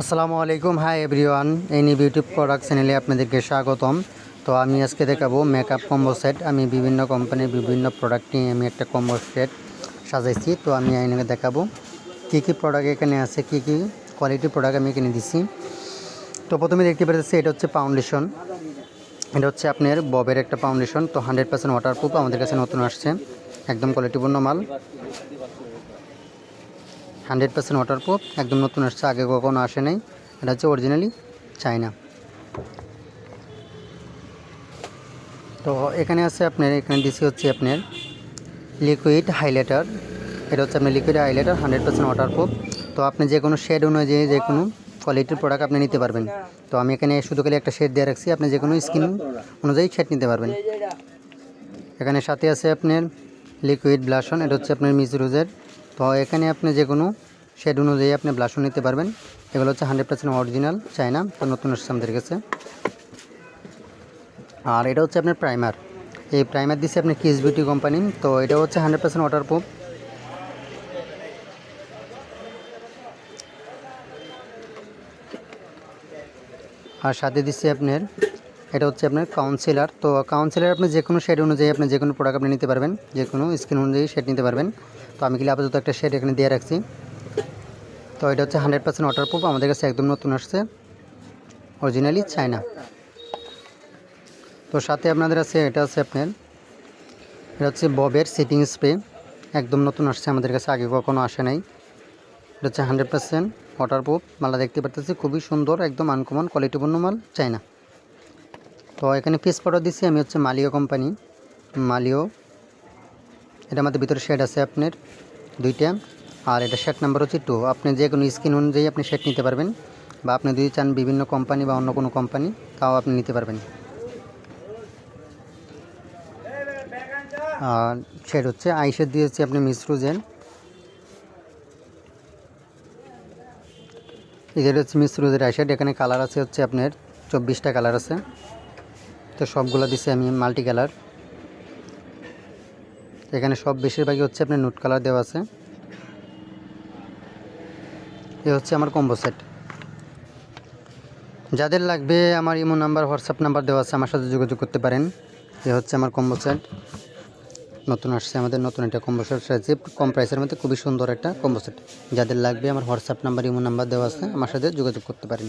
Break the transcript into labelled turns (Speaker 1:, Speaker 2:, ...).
Speaker 1: আসসালামু আলাইকুম। Hi everyone new YouTube product চ্যানেলে আপনাদেরকে স্বাগতম। তো আমি আজকে দেখাবো মেকআপ কম্বো সেট আমি বিভিন্ন কোম্পানির বিভিন্ন প্রোডাক্ট নিয়ে আমি একটা কম্বো সেট সাজাইছি। তো আমি এখানে দেখাবো কী কী প্রোডাক্ট এখানে আছে, কী কী কোয়ালিটি প্রোডাক্ট আমি এখানে দিছি। তো প্রথমে দেখতে পাচ্ছি এটা হচ্ছে ফাউন্ডেশন এটা হচ্ছে আপনার ববের একটা ফাউন্ডেশন তো হান্ড্রেড পার্সেন্ট ওয়াটারপ্রুফ আমাদের কাছে নতুন আসছে। একদম কোয়ালিটিপূর্ণ মাল। হান্ড্রেড পার্সেন্ট ওয়াটারপ্রুফ একদম নতুন আসছে, আগে কখনো আসে নাই। এটা হচ্ছে অরিজিনালি চায়না তো এখানে আছে আপনার, এখানে দিছি হচ্ছে আপনার লিকুইড হাইলাইটার এটা হচ্ছে আপনার liquid highlighter hundred percent waterproof তো আপনি যে কোনো শেড অনুযায়ী যে কোনো কোয়ালিটির প্রোডাক্ট আপনি নিতে পারবেন। তো আমি এখানে শুধু খালি একটা শেড দিয়ে রাখছি, আপনি যে কোনো স্কিন অনুযায়ী শেড নিতে পারবেন। এখানে সাথে আছে আপনার লিকুইড ব্লাশন এটা হচ্ছে আপনার মিস রোজের তো এখানে আপনি যে কোনো শেড অনুযায়ী আপনি ব্লাশও নিতে পারবেন। এগুলো হচ্ছে হান্ড্রেড পার্সেন্ট অরিজিনাল চায়না, তো নতুন আসছে আমাদের কাছে। আর এটা হচ্ছে আপনার প্রাইমার এই প্রাইমার দিচ্ছে আপনার কিস বিউটি কোম্পানি তো এটা হচ্ছে হান্ড্রেড পার্সেন্ট ওয়াটার প্রুফ আর সাথে দিচ্ছে আপনার এটা হচ্ছে আপনার কাউন্সিলার তো কাউন্সিলার আপনি যে কোনো শেড অনুযায়ী আপনি যে কোনো প্রোডাক্ট আপনি নিতে পারবেন যে কোনো স্কিন অনুযায়ী শেড নিতে পারবেন। তো আমি কিন্তু আপাতত একটা শেড এখানে দিয়ে রাখছি। তো এটা হচ্ছে হান্ড্রেড পার্সেন্ট ওয়াটার প্রুফ আমাদের কাছে একদম নতুন আসছে। অরিজিনালি চায়না তো সাথে আপনাদের আছে, এটা আছে আপনার, এটা হচ্ছে ববের সিটিং স্প্রে একদম নতুন আসছে আমাদের কাছে, আগে কখনো আসে নাই। এটা হচ্ছে হান্ড্রেড পার্সেন্ট ওয়াটারপ্রুফ মালা দেখতে পারতেছি, খুবই সুন্দর, একদম আনকমন কোয়ালিটিপূর্ণ মাল চায়না তো এখানে ফেস পাউডার দিচ্ছি আমি হচ্ছে মালিও কোম্পানি মালিও, এটা আমাদের ভিতরে শেড আছে আপনার, দুইটা। আর এটা শেড নাম্বার হচ্ছে টু আপনি যে কোনো স্কিন অনুযায়ী আপনি শেড নিতে পারবেন, বা আপনি যদি চান বিভিন্ন কোম্পানি বা অন্য কোনো কোম্পানি তাও আপনি নিতে পারবেন। আর শেড হচ্ছে আই শেড দিয়েছি আপনি মিসরুজেন এদের হচ্ছে মিসরুজের আই শেড এখানে কালার আছে হচ্ছে আপনার চব্বিশটা কালার আছে। তো সবগুলো দিছি আমি মাল্টি কালার এখানে সব বেশিরভাগই হচ্ছে আপনার নোট কালার দেওয়া আছে। এ হচ্ছে আমার কম্বো সেট যাদের লাগবে আমার ইমো নাম্বার, হোয়াটসঅ্যাপ নাম্বার দেওয়া আছে, আমার সাথে যোগাযোগ করতে পারেন। এ হচ্ছে আমার কম্বো সেট নতুন আসছে আমাদের, নতুন একটা কম্বো সেট রয়েছে কম প্রাইসের মধ্যে খুবই সুন্দর একটা কম্বো সেট যাদের লাগবে আমার হোয়াটসঅ্যাপ নাম্বার, ইমো নাম্বার দেওয়া আছে, আমার সাথে যোগাযোগ করতে পারেন।